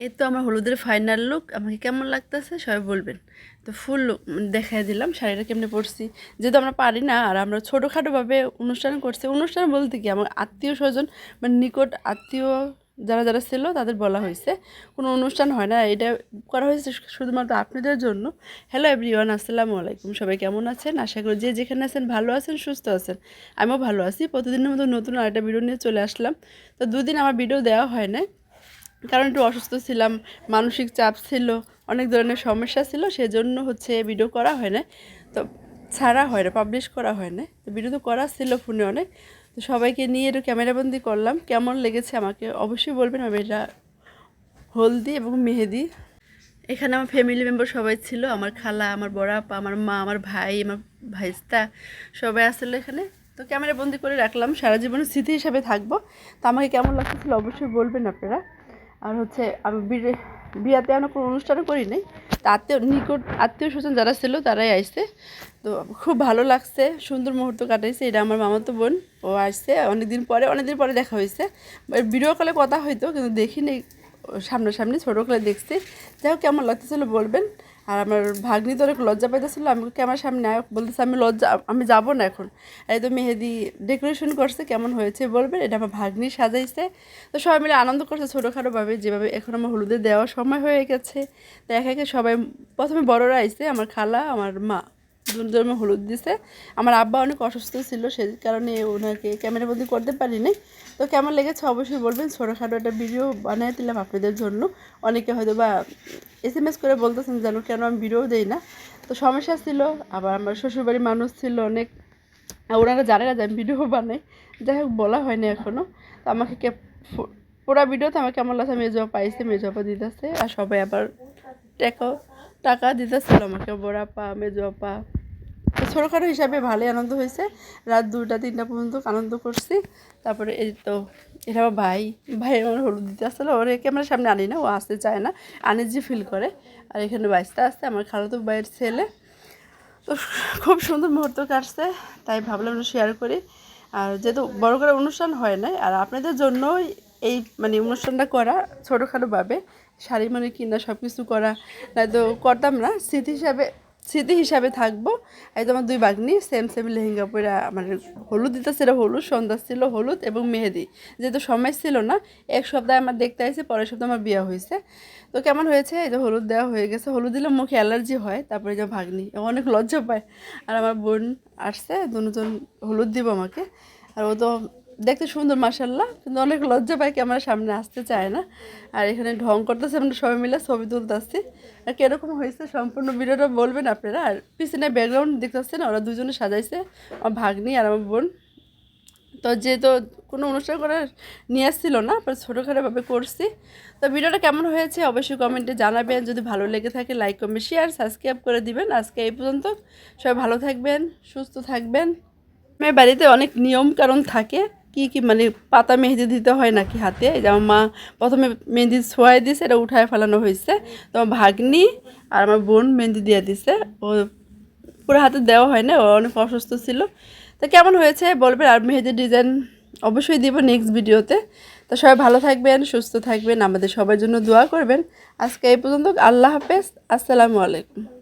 এই তো আমার হলুদের ফাইনাল লুক আমাকে কেমন লাগতেছে সবাই বলবেন। তো ফুল লুক দেখাই দিলাম, শাড়িটা কেমনে পরছি। যেহেতু আমরা পারি না, আর আমরা ছোটোখাটোভাবে অনুষ্ঠান করছি, অনুষ্ঠান বলতে কি, আমার আত্মীয় স্বজন মানে নিকট আত্মীয় যারা যারা ছিল, তাদের বলা হয়েছে, কোনো অনুষ্ঠান হয় না। এটা করা হয়েছে শুধুমাত্র আপনাদের জন্য। হ্যালো এভরিওয়ান আসসালামু আলাইকুম, সবাই কেমন আছেন? আশা করি যে যেখানে আছেন ভালো আছেন, সুস্থ আছেন। আমিও ভালো আছি। প্রতিদিনের মতো নতুন আরেকটা ভিডিও নিয়ে চলে আসলাম। তো দুদিন আমার ভিডিও দেওয়া হয় না কারণ একটু অসুস্থ ছিলাম, মানসিক চাপ ছিল, অনেক ধরনের সমস্যা ছিল, সেজন্য হচ্ছে ভিডিও করা হয় না তো ছাড়া হয় না পাবলিশ করা হয় না তো ভিডিও তো করা ছিল ফোনে অনেক। তো সবাইকে নিয়ে একটু ক্যামেরাবন্দি করলাম। কেমন লেগেছে আমাকে অবশ্যই বলবেন, আমি এটা হলদি এবং মেহেদি। এখানে আমার ফ্যামিলি মেম্বার সবাই ছিল, আমার খালা, আমার বড় আপা, আমার মা, আমার ভাই, আমার ভাইস্তা, সবাই আসলে এখানে। তো ক্যামেরা বন্দি করে রাখলাম, সারা জীবনের স্মৃতি হিসাবে থাকব। তো আমাকে কেমন লাগতেছিল অবশ্যই বলবেন আপনারা। আর হচ্ছে আমি বিয়ে বিয়াতে আমরা কোনো অনুষ্ঠানও করি নাই। তা আত্মীয় নিকট আত্মীয় স্বজন যারা ছিল তারাই আসছে তো খুব ভালো লাগছে, সুন্দর মুহূর্ত কাটাইছে। এটা আমার মামাতো বোন, ও আসছে অনেকদিন পরে অনেকদিন পরে দেখা হয়েছে। ভিডিও কলে কথা হইতো, কিন্তু দেখিনি। সামনাসামনি ছোটো কলে দেখছি। যাই হোক, কেমন লাগতেছিল বলবেন। আর আমার ভাগ্নি তো অনেক লজ্জা পাইতেছিল। আমি আমার সামনে বলতেছে, আমি লজ্জা, আমি যাব না এখন। এই তো মেহেদি ডেকোরেশন করছে, কেমন হয়েছে বলবেন এটা আমার ভাগ্নি সাজাইছে। তো সবাই মিলে আনন্দ করছে ছোটোখাটোভাবে, যেভাবে এখন আমার হলুদে দেওয়ার সময় হয়ে গেছে। তো এক একে সবাই, প্রথমে বড়রা আইছে, আমার খালা, আমার মা। দুজনে হলুদ দিছে। আমার আব্বা অনেক অসুস্থ ছিল, সেই কারণে ওনাকে ক্যামেরা বন্দি করতে পারিনি। তো কেমন লেগেছে অবশ্যই বলবেন। ছোটোখাটো একটা ভিডিও বানিয়ে দিলাম আপনাদের জন্য। অনেকে হয়তো বা এস এম এস করে বলতেছেন যেন কেন আমি ভিডিও দেই না। তো সমস্যা ছিল, আবার আমার শ্বশুরবাড়ির মানুষ ছিল অনেক। ওনারা জানে না যে আমি ভিডিও বানাই। যাই হোক, বলা হয়নি এখনও তো আমাকে কে পুরো ভিডিওতে আমার কেমন লাগছে, মেজো পাইছে মেজপা দিতেছে। আর সবাই আবার টেকো টাকা দিতেছিল আমাকে, বড়া পা মেজো পা তো ছোটোখাটো হিসাবে ভালোই আনন্দ হয়েছে। রাত দুটা তিনটা পর্যন্ত আনন্দ করছি। তারপরে এই তো আমার ভাই। ভাই আমার হলুদ দিতে আসছিল। ওর ক্যামেরার সামনে আনি না, ও আসতে চায় না। আনি যে ফিল করে। আর এখানে বাইসতে আসতে আমার খালাতো ভাইয়ের ছেলে। তো খুব সুন্দর মুহূর্ত কাটছে, তাই ভাবলাম শেয়ার করি। আর যেহেতু বড় করে অনুষ্ঠান হয় না আর আপনাদের জন্যই এই মানে অনুষ্ঠানটা করা ছোটোখাটোভাবে, শাড়ি মানে কিনা সব কিছু করা নয়তো করতাম না। স্মৃতি হিসাবে স্মৃতি হিসাবে থাকব। এই তোমার দুই বাগনি সেম সেম লেহেঙ্গা পরে মানে হলুদ দিতে ছিল হলুদ, সন্ধ্যা ছিল হলুদ এবং মেহেদি। যেহেতু সময় ছিল না, এক সপ্তাহে আমার দেখতে আসছে পরের সপ্তাহে আমার বিয়ে হয়েছে তো কেমন হয়েছে? এই যে হলুদ দেওয়া হয়ে গেছে। হলুদ দিলে মুখে অ্যালার্জি হয়, তারপরে যে ভাগ্নি অনেক লজ্জা পায়। আর আমার বোন আসছে দুজন হলুদ দিব আমাকে। আর ও তো দেখতে সুন্দর মাসাল্লাহ কিন্তু অনেক লজ্জা পায় ক্যামেরার সামনে আসতে চায় না। আর এখানে ঢং করতেছে, আমরা সবাই মিলে ছবি তুলতে আসছি আর কীরকম হয়েছে সম্পূর্ণ ভিডিওটা বলবেন আপনারা। আর পিছনে ব্যাকগ্রাউন্ড দেখতে না ওরা দুজনে সাজাইছে, আমার ভাগ্নি আর আমার বোন। তো যেহেতু কোনো অনুষ্ঠান করার নিয়ে আসছিল না পরে ছোটোখাটোভাবে করছি। তো ভিডিওটা কেমন হয়েছে অবশ্যই কমেন্টে জানাবেন। যদি ভালো লেগে থাকে লাইক কমেন্ট শেয়ার সাবস্ক্রাইব করে দিবেন। আজকে এই পর্যন্ত সবাই ভালো থাকবেন, সুস্থ থাকবেন। মেয়ে বাড়িতে অনেক নিয়ম কারণ থাকে। কি কি মানে পাতা মেহেদি দিতে হয় নাকি হাতে? যেমন মা প্রথমে মেহেদি ছোঁয়াই দিয়েছে এটা উঠায় ফেলানো হয়েছে। তো আমার ভাগ্নি আর আমার বোন মেহেদি দিয়ে দিছে। ও পুরো হাতে দেওয়া হয় না, ও অনেক অসুস্থ ছিল। তো কেমন হয়েছে বলবেন? আর মেহেদির ডিজাইন অবশ্যই দিব নেক্সট ভিডিওতে। তো সবাই ভালো থাকবেন, সুস্থ থাকবেন। আমাদের সবার জন্য দোয়া করবেন। আজকে এই পর্যন্ত, আল্লাহ হাফেজ। আসসালামু আলাইকুম।